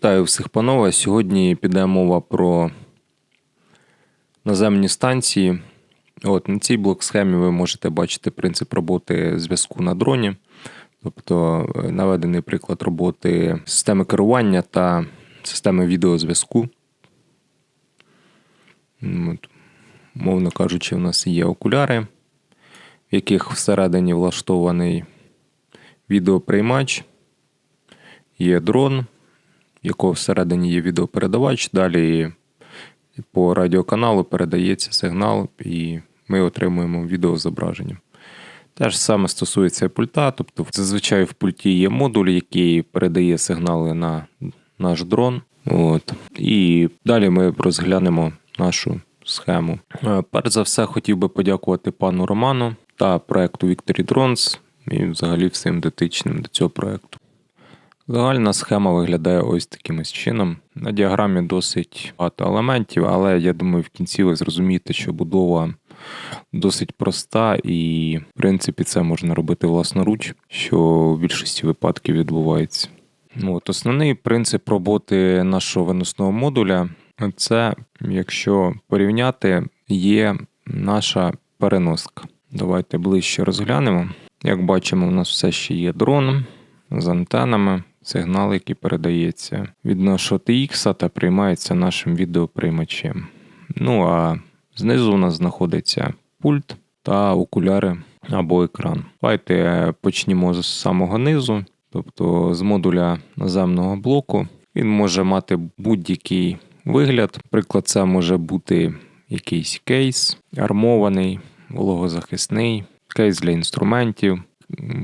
Вітаю всіх, панове. Сьогодні піде мова про наземні станції. От, на цій блок-схемі ви можете бачити принцип роботи зв'язку на дроні, тобто е, наведений приклад роботи системи керування та системи відеозв'язку. От, мовно кажучи, у нас є окуляри, в яких всередині влаштований відеоприймач, є дрон, якого всередині є відеопередавач. Далі по радіоканалу передається сигнал, і ми отримуємо відеозображення. Те ж саме стосується пульта, тобто зазвичай в пульті є модуль, який передає сигнали на наш дрон. От. І далі ми розглянемо нашу схему. Е, Перш за все, хотів би подякувати пану Роману та проекту Victory Drones і взагалі всім дотичним до цього проекту. Загальна схема виглядає ось таким чином. На діаграмі досить багато елементів, але я думаю, в кінці ви зрозумієте, що будова досить проста, і в принципі це можна робити власноруч, що в більшості випадків відбувається. От, основний принцип роботи нашого виносного модуля це, якщо порівняти, є наша переноска. Давайте ближче розглянемо. Як бачимо, у нас все ще є дрон з антенами, сигнал, який передається від нашого TX та приймається нашим відеоприймачем. Ну а знизу у нас знаходиться пульт та окуляри або екран. Давайте почнімо з самого низу, тобто з модуля наземного блоку. Він може мати будь-який вигляд. Приклад, це може бути якийсь кейс, армований, вологозахисний, кейс для інструментів,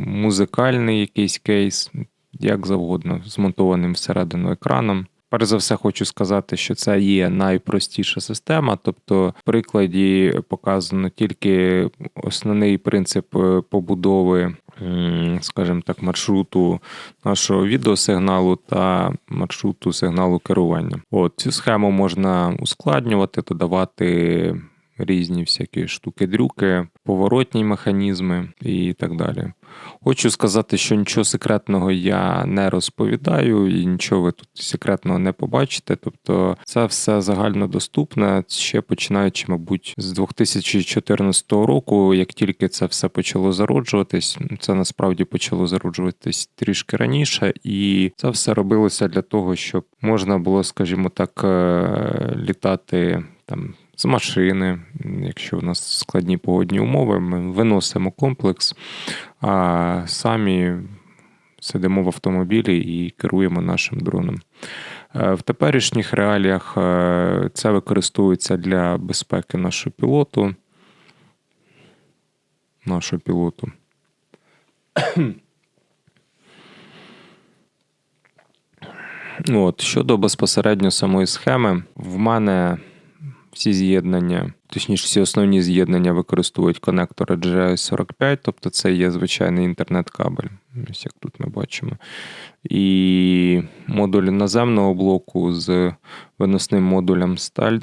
музикальний якийсь кейс, як завгодно, змонтованим всередину екраном. Перш за все, хочу сказати, що це є найпростіша система, тобто в прикладі показано тільки основний принцип е, побудови, скажімо так, маршруту нашого відеосигналу та маршруту сигналу керування. От цю схему можна ускладнювати, додавати різні всякі штуки-дрюки, поворотні механізми і так далі. Хочу сказати, що нічого секретного я не розповідаю і нічого ви тут секретного не побачите. Тобто, це все загальнодоступне, ще починаючи, мабуть, з 2014 року, як тільки це все почало зароджуватись, це насправді почало зароджуватись трішки раніше, і це все робилося для того, щоб можна було, скажімо так, е, літати там. З машини, якщо у нас складні погодні умови, ми виносимо комплекс, а самі сидимо в автомобілі і керуємо нашим дроном. Е, В теперішніх реаліях е, це використовується для безпеки нашого пілоту. Нашого пілоту. От, щодо безпосередньо самої схеми, в мене всі з'єднання, точніше, всі основні з'єднання використовують конектори GS45, тобто це є звичайний інтернет-кабель, ось як тут ми бачимо. І модуль наземного блоку з виносним модулем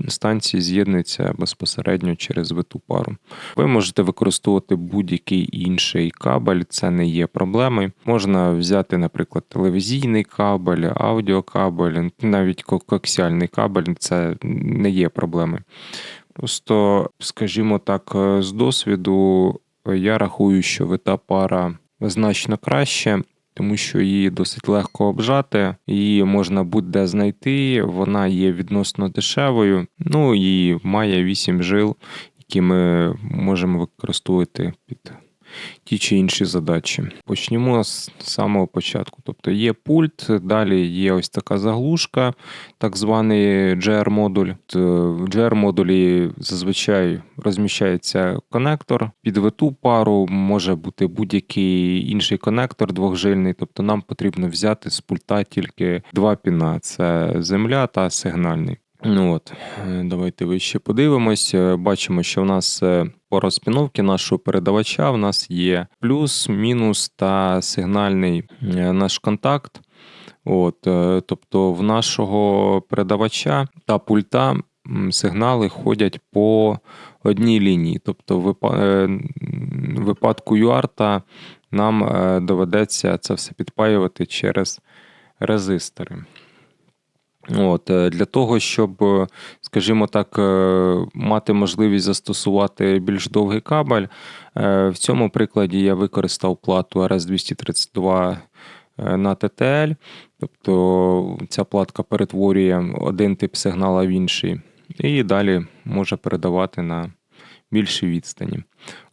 станції з'єднується безпосередньо через виту пару. Ви можете використовувати будь-який інший кабель, це не є проблемою. Можна взяти, наприклад, телевізійний кабель, аудіокабель, навіть ко- коаксіальний кабель це не є проблемою. Просто, скажімо так, з досвіду я рахую, що вита пара значно краще. Тому що її досить легко обжати, її можна будь-де знайти, вона є відносно дешевою, ну і має 8 жил, які ми можемо використовувати під ті чи інші задачі. Почнімо з самого початку. Тобто є пульт, далі є ось така заглушка, так званий GR-модуль. В GR-модулі зазвичай розміщається конектор під виту пару, може бути будь-який інший конектор двохжильний. Тобто нам потрібно взяти з пульта тільки два піна: це земля та сигнальний. Ну от, е, давайте вище подивимось. Е, Бачимо, що в нас е, по розпіновці нашого передавача в нас є плюс, мінус та сигнальний наш контакт. От, тобто в нашого передавача та пульта сигнали ходять по одній лінії. Тобто, в випа- в випадку UART нам доведеться це все підпаювати через резистори. От, е, Для того, щоб, е, скажімо так, е, мати можливість застосувати більш довгий кабель, в цьому прикладі я використав плату RS232 на TTL, тобто ця платка перетворює один тип сигнала в інший, і далі може передавати на більшій відстані.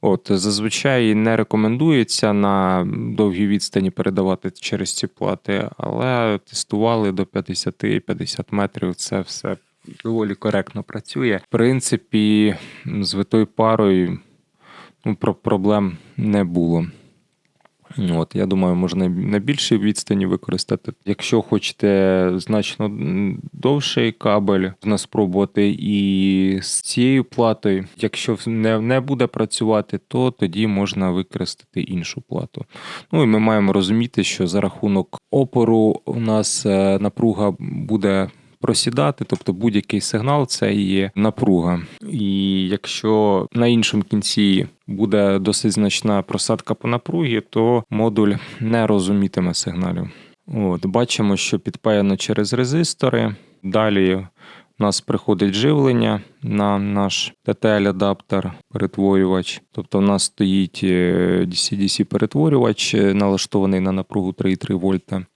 От, Зазвичай не рекомендується на довгій відстані передавати через ці плати, але тестували до 50-50 метрів. Це все доволі коректно працює. В принципі, з витою парою ну, проблем не було. От, Я думаю, можна на більшій відстані використати. Якщо хочете значно довший кабель, можна спробувати і з цією платою. Якщо не не буде працювати, то тоді можна використати іншу плату. Ну і ми маємо розуміти, що за рахунок опору у нас е, напруга буде просідати, тобто будь-який сигнал це є напруга. І якщо на іншому кінці буде досить значна просадка по напругі, то модуль не розумітиме сигналів. От, Бачимо, що підпаяно через резистори. Далі у нас приходить живлення на наш TTL-адаптер, перетворювач. Тобто у нас стоїть DC-DC перетворювач, налаштований на напругу 3,3 вольта,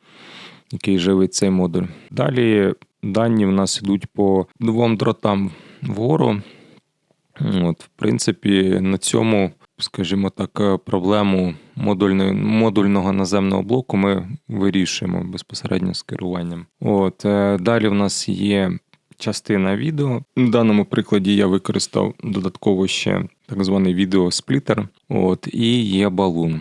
який живить цей модуль. Далі Дані в нас йдуть по двом дротам вгору. От, В принципі, на цьому, скажімо так, проблему модульного наземного блоку ми вирішуємо безпосередньо з керуванням. От, е, Далі в нас є частина відео. В даному прикладі я використав додатково ще так званий відеосплітер. От, І є балун.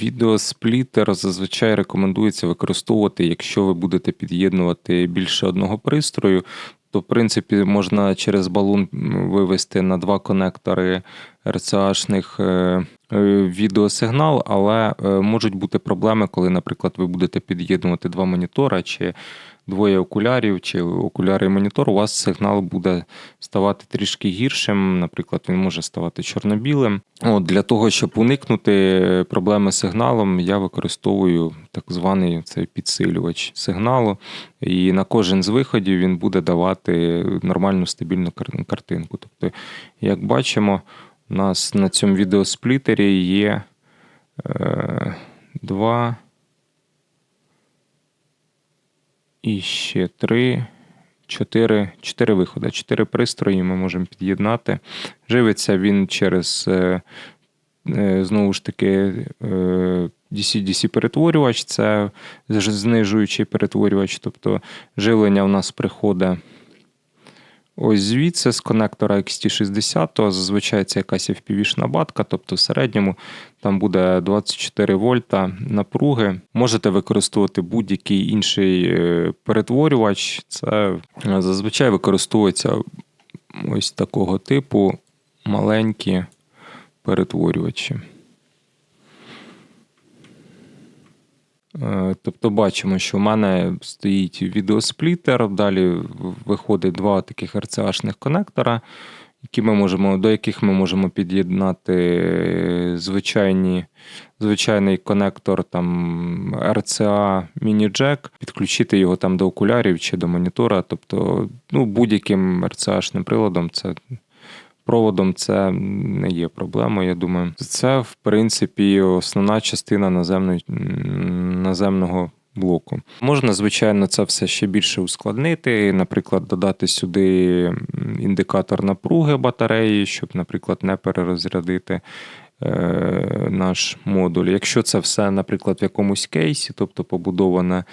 Відеосплітер зазвичай рекомендується використовувати, якщо ви будете під'єднувати більше одного пристрою. То, в принципі, можна через балун вивести на два конектори RCA-шних е, е, відеосигнал, але е, можуть бути проблеми, коли, наприклад, ви будете під'єднувати два монітора чи двоє окулярів чи окуляри монітор, у вас сигнал буде ставати трішки гіршим. Наприклад, він може ставати чорно-білим. От, Для того, щоб уникнути проблеми з сигналом, я використовую так званий цей підсилювач сигналу. І на кожен з виходів він буде давати нормальну стабільну картинку. Тобто, як бачимо, у нас на цьому відеосплітері є е, два. І ще три, чотири чотири виходи. Чотири пристрої ми можемо під'єднати. Живиться він через, е, е, знову ж таки, е, перетворювач, це знижуючий перетворювач. Тобто живлення у нас приходить Ось звідси з конектора XT60, то зазвичай це якась FPV-шна батка, тобто в середньому там буде 24 вольта напруги. Можете використовувати будь-який інший е, перетворювач. Це зазвичай використовується ось такого типу маленькі перетворювачі. Е, тобто бачимо, що в мене стоїть відеосплітер, далі виходить два таких RCA-шних конектора, які ми можемо, до яких ми можемо під'єднати звичайні, звичайний конектор там RCA Mini-Jack, підключити його там до окулярів чи до монітора. Тобто ну, будь-яким RCA-шним приладом це проводом це не є проблемою. Я думаю, це в принципі основна частина наземної, наземного. Блоку. Можна, звичайно, це все ще більше ускладнити, наприклад, додати сюди індикатор напруги батареї, щоб, наприклад, не перерозрядити е, наш модуль. Якщо це все, наприклад, в якомусь кейсі, тобто побудоване,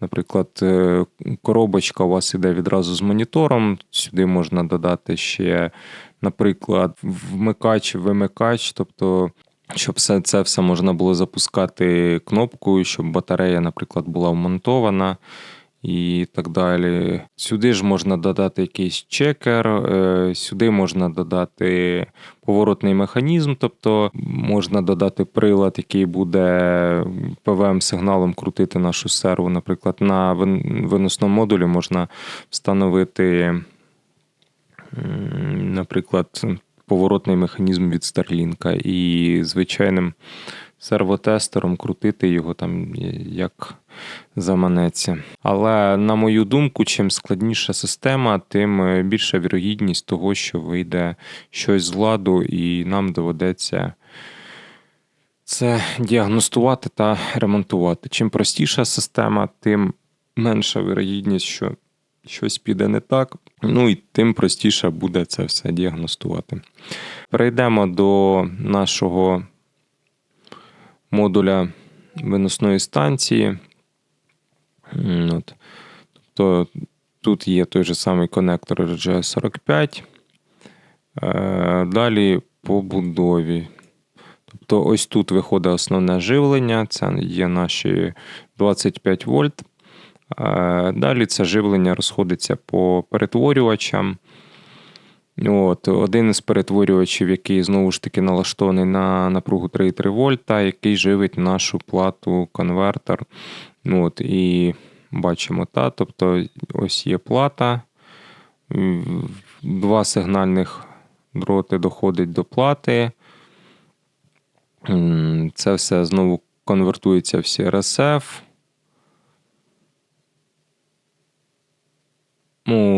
наприклад, е, коробочка у вас іде відразу з монітором, сюди можна додати ще наприклад, вмикач, вимикач, тобто. Щоб все це все можна було запускати кнопкою, щоб батарея, наприклад, була вмонтована і так далі. Сюди ж можна додати якийсь чекер, е, сюди можна додати поворотний механізм, тобто можна додати прилад, який буде ПВМ-сигналом крутити нашу серву. Наприклад, на виносному модулі можна встановити наприклад, поворотний механізм від Starlink і звичайним сервотестером, крутити його там як заманеться. Але на мою думку, чим складніша система, тим е, більша вірогідність того, що вийде щось з ладу, і нам доведеться це діагностувати та ремонтувати. Чим простіша система, тим менша вірогідність, що щось піде не так. Ну і тим простіше буде це все діагностувати. Перейдемо до нашого модуля виносної станції. От. Тобто тут є той же самий конектор RG45. Е, далі по будові. Тобто, ось тут виходить основне живлення, це є наші 25 вольт. Е, далі це живлення розходиться по перетворювачам. От, Один із перетворювачів, який знову ж таки налаштований на напругу 3,3 вольта, який живить нашу плату конвертер. От, І бачимо, та, тобто ось є плата, два сигнальних дроти доходить до плати. Це все знову конвертується в CRSF.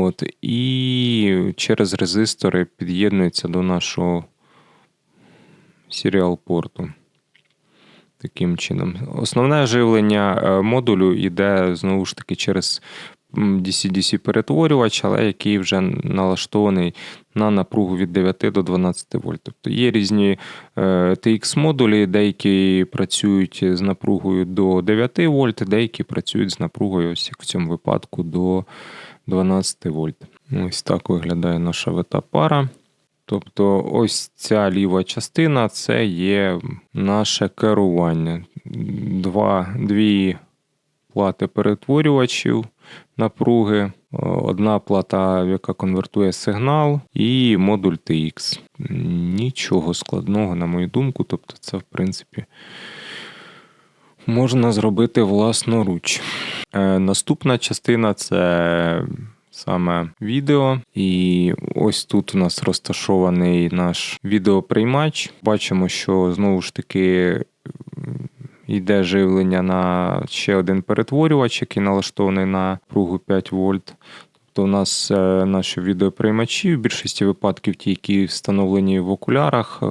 От, І через резистори під'єднується до нашого серіал порту. Таким чином. Основне живлення е, модулю йде знову ж таки через DC-DC перетворювач, але який вже налаштований на напругу від 9 до 12 вольт. Тобто є різні е, TX-модулі, деякі працюють з напругою до 9 вольт, деякі працюють з напругою, ось як в цьому випадку, до 12 вольт. Ось так виглядає наша вита пара. Тобто ось ця ліва частина це є наше керування. Два, Дві плати перетворювачів напруги, одна плата, яка конвертує сигнал, і модуль TX. Нічого складного, на мою думку. Тобто, це, в принципі, можна зробити власноруч. Е, наступна частина це саме відео. І ось тут у нас розташований наш відеоприймач. Бачимо, що знову ж таки. Йде живлення на ще один перетворювач, який налаштований на пругу 5 вольт. Тобто у нас е, наші відеоприймачі в більшості випадків, ті, які встановлені в окулярах,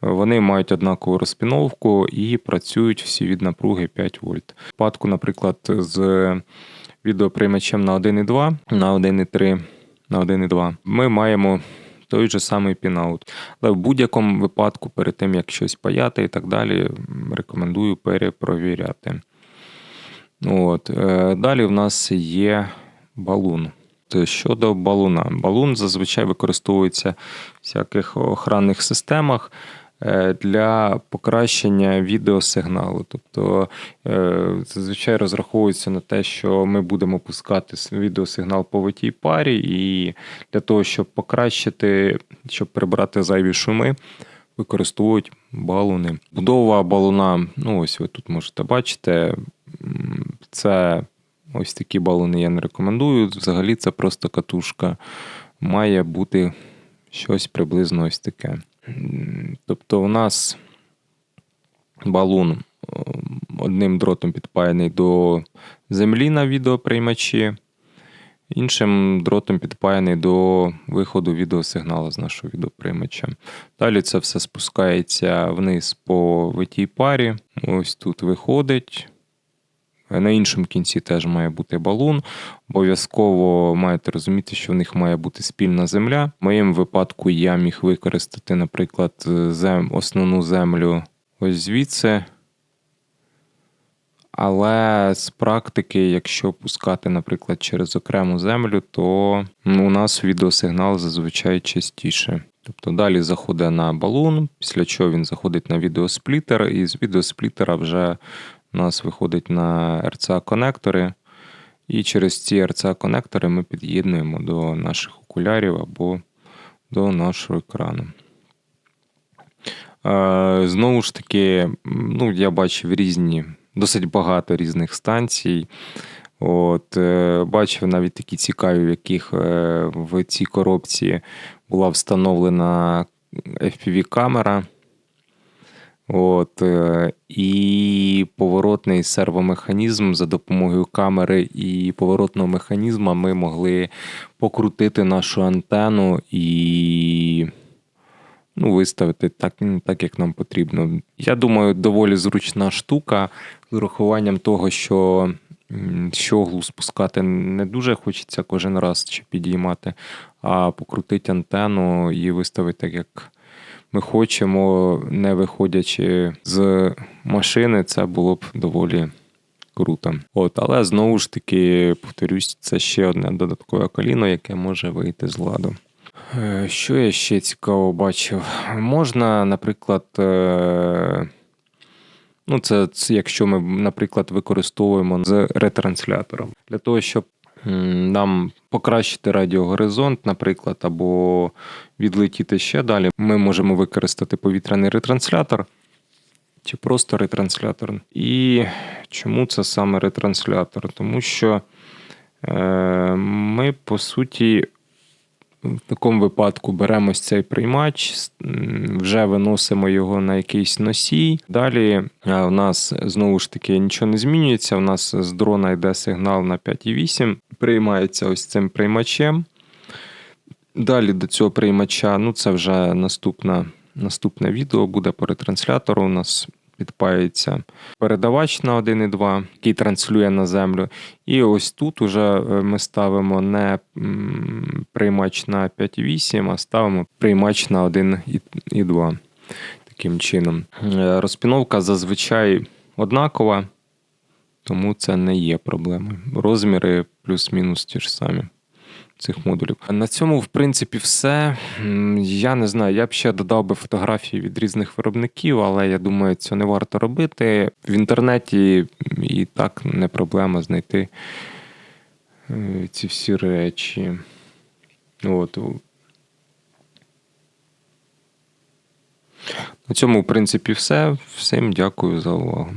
вони мають однакову розпіновку і працюють всі від напруги 5 вольт. В випадку, наприклад, з відеоприймачем на 1,2, на 1,3, на 1,2 ми маємо той же самий пінаут. Але в будь-якому випадку, перед тим як щось паяти і так далі, рекомендую перепровіряти. От. Е, далі в нас є балун. Щодо балуна, балун зазвичай використовується в всяких охранних системах. Е, для покращення відеосигналу. Тобто е, зазвичай розраховується на те, що ми будемо пускати відеосигнал по витій парі, і для того, щоб покращити, щоб прибрати зайві шуми, використовують балуни. Будова балуна, ну ось ви тут можете бачити, це ось такі балуни я не рекомендую. Взагалі, це просто катушка. Має бути щось приблизно ось таке. Тобто у нас балун е, одним дротом підпаяний до землі на відеоприймачі, іншим дротом підпаяний до виходу відеосигналу з нашого відеоприймача. Далі це все спускається вниз по витій парі. Ось тут виходить. На іншому кінці теж має бути балун. Обов'язково маєте розуміти, що в них має бути спільна земля. В моєму випадку я міг використати, наприклад, зем... основну землю ось звідси. Але з практики, якщо пускати, наприклад, через окрему землю, то ну, у нас відеосигнал зазвичай частіше. Тобто далі заходить на балун, після чого він заходить на відеосплітер, і з відеосплітера вже у нас виходить на RCA-конектори, і через ці RCA-конектори ми під'єднуємо до наших окулярів або до нашого екрану. Знову ж таки, ну, я бачив різні, досить багато різних станцій. От, е, Бачив навіть такі цікаві, в яких е, в цій коробці була встановлена FPV-камера. От, е, і поворотний сервомеханізм за допомогою камери і поворотного механізму ми могли покрутити нашу антенну і ну, виставити так, так, як нам потрібно. Я думаю, доволі зручна штука з урахуванням того, що щоглу спускати не дуже хочеться кожен раз чи підіймати, а покрутити антенну і виставити так, як ми хочемо, не виходячи з машини, це було б доволі круто. От, але знову ж таки, повторюсь, це ще одне додаткове коліно, яке може вийти з ладу. Е, Що я ще цікаво бачив? Можна, наприклад, е, ну, це, якщо ми, наприклад, використовуємо з ретранслятором для того, щоб нам покращити радіогоризонт, наприклад, або відлетіти ще далі, ми можемо використати повітряний ретранслятор чи просто ретранслятор. І чому це саме ретранслятор? Тому що е, ми, по суті, в такому випадку беремо цей приймач, вже виносимо його на якийсь носій. Далі е, у нас знову ж таки нічого не змінюється. У нас з дрона йде сигнал на 5,8, приймається ось цим приймачем. Далі до цього приймача, ну це вже наступна, наступне відео буде по ретранслятору. У нас підпається передавач на 1,2, який транслює на землю. І ось тут уже е, ми ставимо не приймач на 5,8, а ставимо приймач на 1,2. Таким чином. Е, Розпіновка зазвичай однакова, тому це не є проблемою. Розміри плюс-мінус ті ж самі цих модулів. На цьому, в принципі, все. Я не знаю, я б ще додав би фотографії від різних виробників, але я думаю, це не варто робити. В інтернеті і так не проблема знайти е, ці всі речі. От. На цьому, в принципі, все. Всім дякую за увагу.